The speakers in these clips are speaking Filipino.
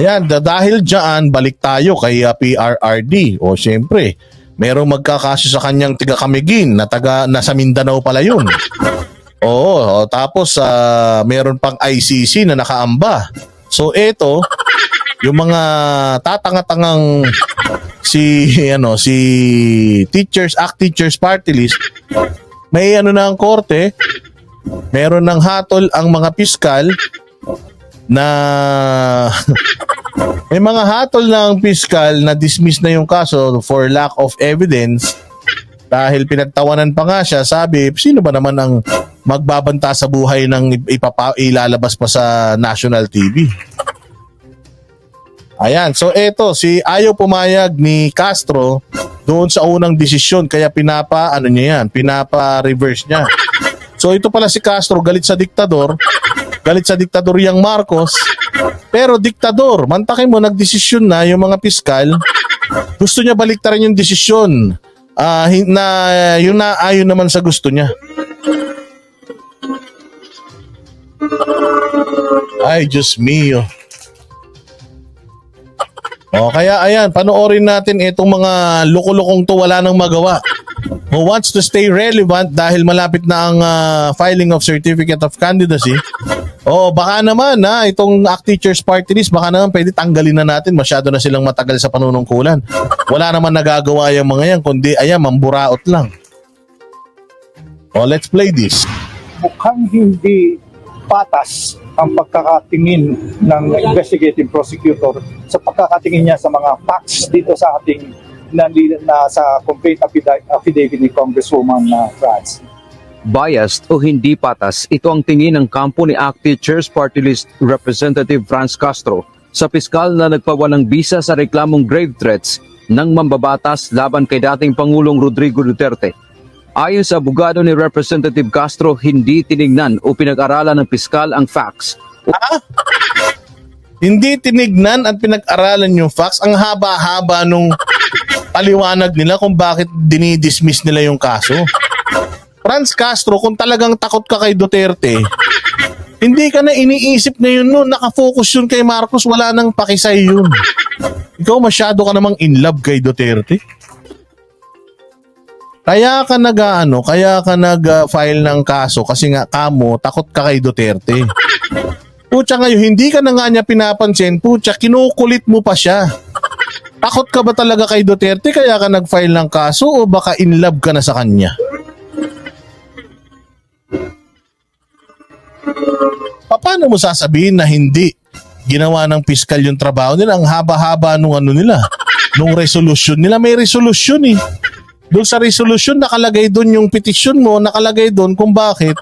Ayan, da- dahil dyan, balik tayo kay uh, PRRD. O siyempre, merong magkakaso sa kanyang tiga Kamigin na taga nasa Mindanao pala yun. Oo, o, tapos ah, meron pang ICC na nakaamba. So eto, yung mga tatanga-tangang si ano si Teachers Act Teachers Party List may ano na ang korte meron ng hatol ang mga piskal na may mga hatol ng piskal na dismiss na yung kaso for lack of evidence dahil pinagtawanan pa nga siya sabi sino ba naman ang magbabanta sa buhay ng ipapa, ilalabas pa sa national TV Ayan, so eto si ayaw pumayag ni Castro doon sa unang desisyon kaya pinapa ano niya yan, pinapa reverse niya. So ito pala si Castro galit sa diktador, galit sa diktador yang Marcos. Pero diktador, mantakin mo nagdesisyon na yung mga piskal. Gusto niya baliktarin yung desisyon. Hin- na yun na ayon naman sa gusto niya. Ay, Diyos mio. O kaya ayan, panoorin natin itong mga lukulukong to wala nang magawa. Who wants to stay relevant dahil malapit na ang ah, filing of Certificate of Candidacy. O baka naman na itong ACT Teachers Party List, baka naman pwede tanggalin na natin. Masyado na silang matagal sa panunungkulan. Wala naman nagagawa yung mga yan, kundi ayan, mamburaot lang. O let's play this. mukhang hindi patas ang pagkakatingin ng investigative prosecutor sa pagkakatingin niya sa mga facts dito sa ating na, na sa complaint affida- affidavit ni Congresswoman uh, Franz. Biased o hindi patas, ito ang tingin ng kampo ni ACT Teachers Party List Representative Franz Castro sa piskal na nagpawalang bisa sa reklamong grave threats ng mambabatas laban kay dating Pangulong Rodrigo Duterte. Ayon sa abogado ni Representative Castro, hindi tinignan o pinag-aralan ng piskal ang facts Hindi tinignan at pinag-aralan yung facts. Ang haba-haba nung paliwanag nila kung bakit dinidismiss nila yung kaso. Franz Castro, kung talagang takot ka kay Duterte, hindi ka na iniisip na yun noon. Nakafocus yun kay Marcos, wala nang pakisay yun. Ikaw masyado ka namang in love kay Duterte. Kaya ka nag ano, kaya ka nag-file ng kaso kasi nga kamo takot ka kay Duterte. Pucha ngayon, hindi ka na nga niya pinapansin. Pucha, kinukulit mo pa siya. Takot ka ba talaga kay Duterte kaya ka nag-file ng kaso o baka in love ka na sa kanya? Paano mo sasabihin na hindi ginawa ng piskal yung trabaho nila? Ang haba-haba nung ano nila, nung resolution nila. May resolution eh. Doon sa resolution nakalagay doon yung petition mo, nakalagay doon kung bakit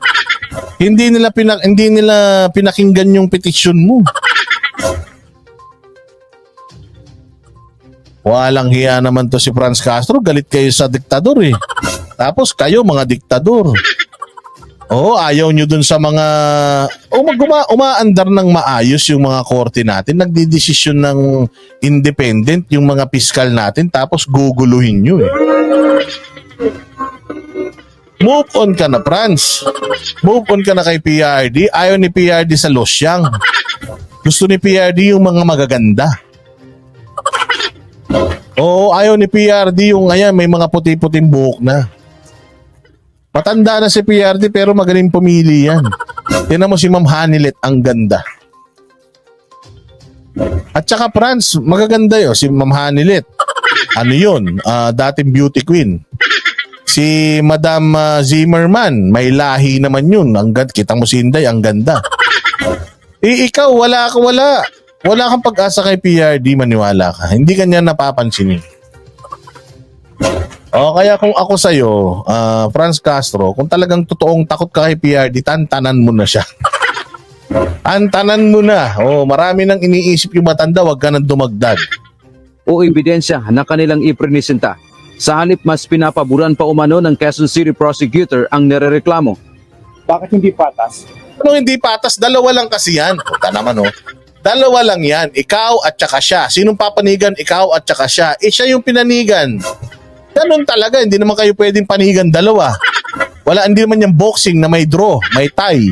hindi nila pinak hindi nila pinakinggan yung petition mo. Walang hiya naman to si Franz Castro, galit kayo sa diktador eh. Tapos kayo mga diktador. Oo, ayaw nyo dun sa mga o maguma umaandar ng maayos yung mga korte natin, nagdidesisyon ng independent yung mga piskal natin tapos guguluhin nyo eh. Move on ka na, Franz. Move on ka na kay PRD. Ayaw ni PRD sa losyang. Gusto ni PRD yung mga magaganda. Oo, ayaw ni PRD yung ayan, may mga puti-puting buhok na. Matanda na si PRD pero magaling pumili yan. Tinan mo si Ma'am Hanilet, ang ganda. At saka Franz, magaganda yun, si Ma'am Hanilet. Ano yun? Ah, dating beauty queen. Si Madam ah, Zimmerman, may lahi naman yun. Ang ganda, kita mo si Inday, ang ganda. Eh, ikaw, wala ka, wala. Wala kang pag-asa kay PRD, maniwala ka. Hindi ka niya napapansin eh. O kaya kung ako sa'yo, ah, Franz Castro, kung talagang totoong takot ka kay PRD, tantanan mo na siya. Antanan mo na. Oh, marami nang iniisip yung matanda, wag ka nang dumagdag. o ebidensya na kanilang ipresenta. Sa halip mas pinapaboran pa umano ng Quezon City Prosecutor ang nirereklamo. Bakit hindi patas? Ano hindi patas? Dalawa lang kasi yan. Puta naman oh. Dalawa lang yan. Ikaw at saka siya. Sinong papanigan? Ikaw at saka siya. Eh siya yung pinanigan. Ganun talaga. Hindi naman kayo pwedeng panigan dalawa. Wala, hindi naman yung boxing na may draw, may tie.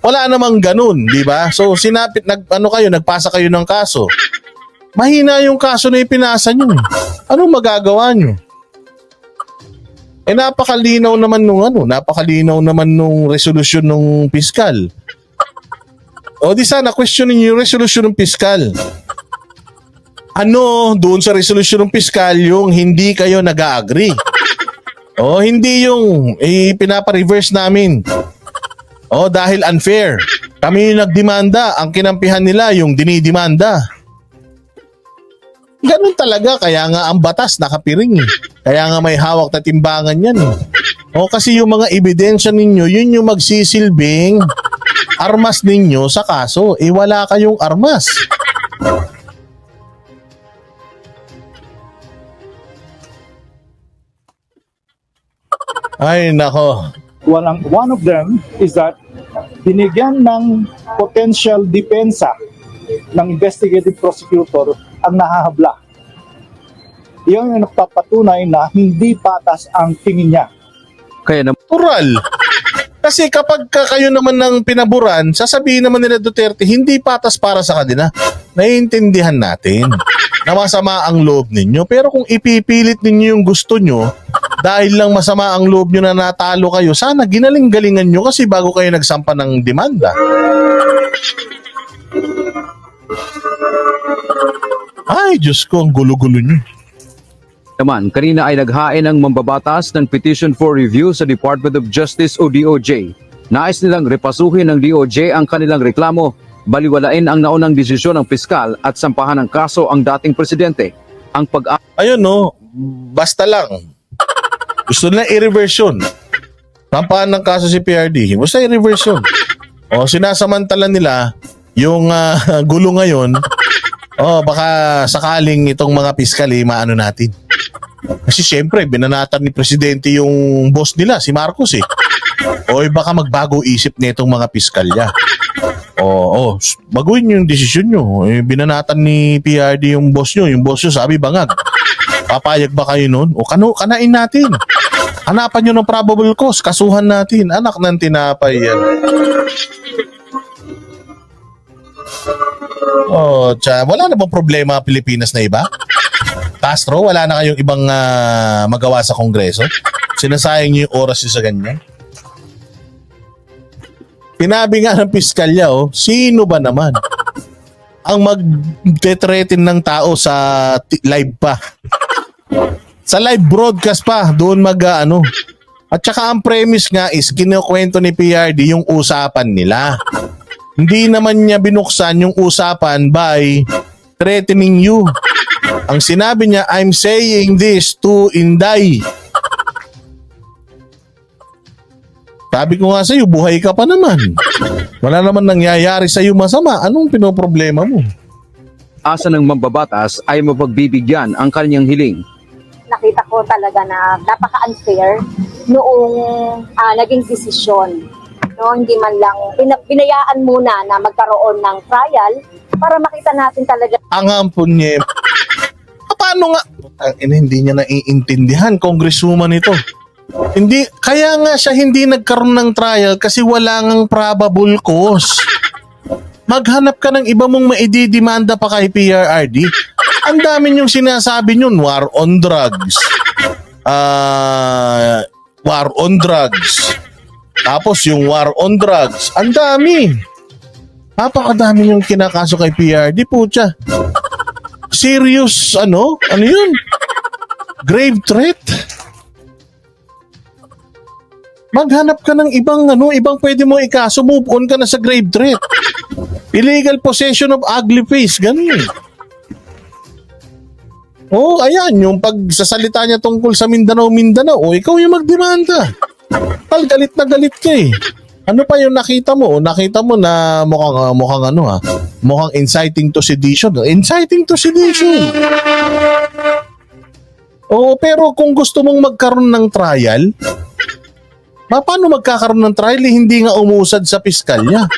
Wala namang ganun, di ba? So sinapit nag ano kayo, nagpasa kayo ng kaso. Mahina yung kaso na ipinasa nyo. Anong magagawa nyo? Eh napakalinaw naman nung ano, napakalinaw naman nung resolusyon nung piskal. O di sana questionin yung resolusyon ng piskal. Ano doon sa resolusyon ng piskal yung hindi kayo nag-agree? O hindi yung eh, pinapa-reverse namin. O dahil unfair. Kami yung nagdemanda, ang kinampihan nila yung dinidemanda. Ganun talaga, kaya nga ang batas nakapiring eh. Kaya nga may hawak na timbangan yan eh. O kasi yung mga ebidensya ninyo, yun yung magsisilbing armas ninyo sa kaso. Eh wala kayong armas. Ay nako. Walang, one of them is that binigyan ng potential depensa ng investigative prosecutor ang nahahabla. Iyon yung nagpapatunay na hindi patas ang tingin niya. Kaya naman Natural. Kasi kapag ka kayo naman ng pinaburan, sasabihin naman nila Duterte, hindi patas para sa kanila. Naiintindihan natin na masama ang loob ninyo. Pero kung ipipilit ninyo yung gusto nyo, dahil lang masama ang loob nyo na natalo kayo, sana ginaling-galingan nyo kasi bago kayo nagsampa ng demanda. Ay, Diyos ko, ang gulo-gulo nyo. naman, kanina ay naghain ng mambabatas ng petition for review sa Department of Justice o DOJ. Nais nilang repasuhin ng DOJ ang kanilang reklamo, baliwalain ang naunang desisyon ng piskal at sampahan ng kaso ang dating presidente. Ang pag ayun no, basta lang. Gusto nila i-reverse yun. Sampahan ng kaso si PRD, basta i-reverse yun. O sinasamantala nila yung ah, gulo ngayon, o baka sakaling itong mga piskali maano natin. Kasi siyempre, binanatan ni Presidente yung boss nila, si Marcos eh. O baka magbago isip nitong mga piskalya. Oo, oh, baguhin yung desisyon nyo. Eh, binanatan ni PRD yung boss nyo. Yung boss nyo sabi bangag. Papayag ba kayo nun? O kano, kanain natin. Hanapan nyo ng probable cause. Kasuhan natin. Anak ng tinapay yan. Oh, tsa, wala na bang problema Pilipinas na iba? Castro, wala na kayong ibang ah, magawa sa Kongreso? Sinasayang nyo yung oras nyo sa ganyan? Pinabi nga ng piskalya, oh, sino ba naman ang mag-threaten ng tao sa live pa? Sa live broadcast pa, doon mag ah, ano. At saka ang premise nga is kinukwento ni PRD yung usapan nila. Hindi naman niya binuksan yung usapan by threatening you. Ang sinabi niya, I'm saying this to Inday. Sabi ko nga sa'yo, buhay ka pa naman. Wala naman nangyayari sa'yo masama. Anong pinoproblema mo? asa ng mambabatas ay mapagbibigyan ang kanyang hiling. Nakita ko talaga na napaka-unfair noong ah, naging desisyon. No, hindi man lang bina- binayaan muna na magkaroon ng trial para makita natin talaga Ang ampun niya. Paano nga? Putang ina, hindi niya naiintindihan, congresswoman ito. Hindi, kaya nga siya hindi nagkaroon ng trial kasi wala ngang probable cause. Maghanap ka ng iba mong maididemanda pa kay PRRD. Ang dami niyong sinasabi niyon, war on drugs. Ah, war on drugs. Tapos yung war on drugs, ang dami. Napakadami yung kinakaso kay PRD, putya. Serious, ano? Ano yun? Grave threat? Maghanap ka ng ibang ano, ibang pwede mo ikaso, move on ka na sa grave threat. Illegal possession of ugly face, ganun eh. Oh, ayan, yung pagsasalita niya tungkol sa Mindanao, Mindanao, o ikaw yung magdemanda. Tal, galit na galit ka eh. Ano pa yung nakita mo? Nakita mo na mukhang, ah, mukhang ano ha? Mukhang inciting to sedition. Inciting to sedition. Oo, pero kung gusto mong magkaroon ng trial, pa- paano magkakaroon ng trial? Eh, hindi nga umusad sa piskalya.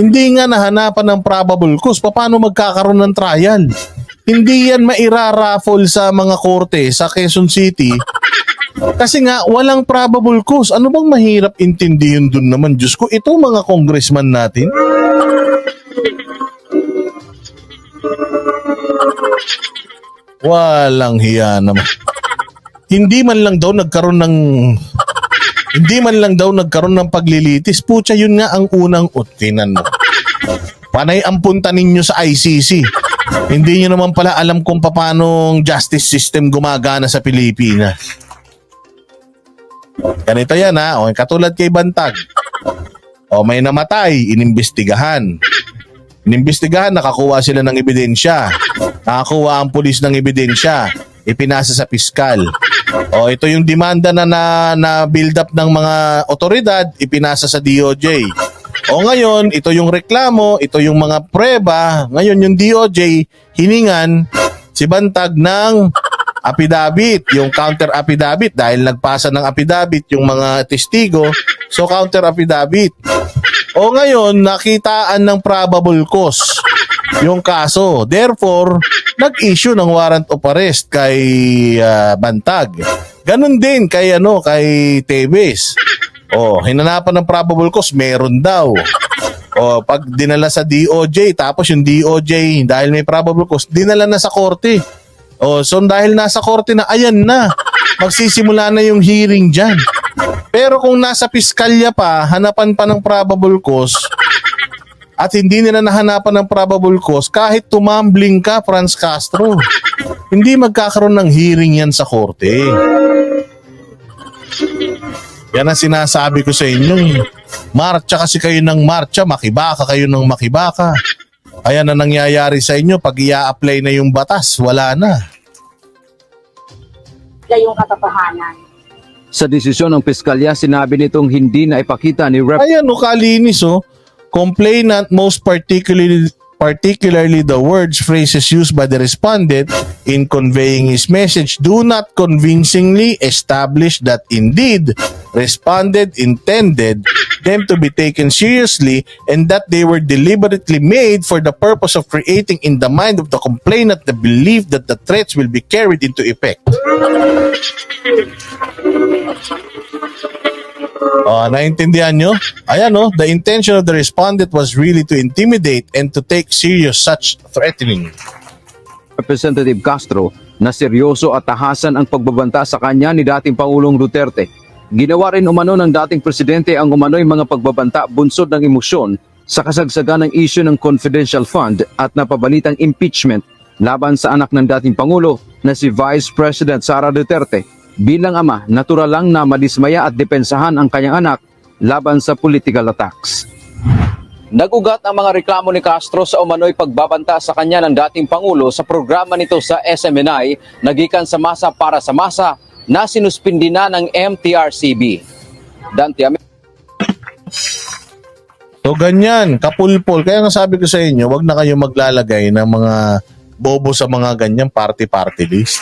Hindi nga nahanapan ng probable cause. Pa- Paano magkakaroon ng trial? Hindi yan mairaraffle sa mga korte sa Quezon City Kasi nga, walang probable cause. Ano bang mahirap intindihin dun naman? Diyos ko, itong mga congressman natin, walang hiya naman. Hindi man lang daw nagkaroon ng hindi man lang daw nagkaroon ng paglilitis. Pucha, yun nga ang unang utinan mo. Panay ang punta ninyo sa ICC. Hindi nyo naman pala alam kung paano justice system gumagana sa Pilipinas. Ganito yan ha. O, katulad kay Bantag. O may namatay, inimbestigahan. Inimbestigahan, nakakuha sila ng ebidensya. Nakakuha ang pulis ng ebidensya. Ipinasa sa piskal. O ito yung demanda na na, na build up ng mga otoridad, ipinasa sa DOJ. O ngayon, ito yung reklamo, ito yung mga prueba. Ngayon yung DOJ hiningan si Bantag ng affidavit, yung counter affidavit dahil nagpasa ng affidavit yung mga testigo, so counter affidavit. O ngayon, nakitaan ng probable cause yung kaso. Therefore, nag-issue ng warrant of arrest kay ah, Bantag. Ganon din kay ano kay Tevez. Oh, hinanapan ng probable cause, meron daw. O pag dinala sa DOJ, tapos yung DOJ dahil may probable cause, dinala na sa korte. O so dahil nasa korte na, ayan na. Magsisimula na yung hearing dyan. Pero kung nasa piskalya pa, hanapan pa ng probable cause, at hindi nila nahanapan ng probable cause, kahit tumambling ka, Franz Castro, hindi magkakaroon ng hearing yan sa korte. Yan ang sinasabi ko sa inyo. eh. Marcha kasi kayo ng marcha, makibaka kayo ng makibaka. Ayan na nangyayari sa inyo pag i-apply na yung batas, wala na. Yung katotohanan. Sa desisyon ng piskalya, sinabi nitong hindi na ipakita ni Rep. Ayan, o kalinis o. Complainant most particularly particularly the words phrases used by the respondent in conveying his message do not convincingly establish that indeed respondent intended them to be taken seriously and that they were deliberately made for the purpose of creating in the mind of the complainant the belief that the threats will be carried into effect. Oh, naintindihan nyo? Ayan oh, the intention of the respondent was really to intimidate and to take serious such threatening. Representative Castro na seryoso at tahasan ang pagbabanta sa kanya ni dating Pangulong Duterte. Ginawa rin umano ng dating presidente ang umano'y mga pagbabanta bunsod ng emosyon sa kasagsagan ng issue ng confidential fund at napabalitang impeachment laban sa anak ng dating Pangulo na si Vice President Sara Duterte. Bilang ama, natural lang na madismaya at depensahan ang kanyang anak laban sa political attacks. Nagugat ang mga reklamo ni Castro sa umano'y pagbabanta sa kanya ng dating Pangulo sa programa nito sa SMNI nagikan sa masa para sa masa na sinuspindi na ng MTRCB. Dante So ganyan, kapulpol. Kaya nga sabi ko sa inyo, wag na kayo maglalagay ng mga bobo sa mga ganyan party-party list.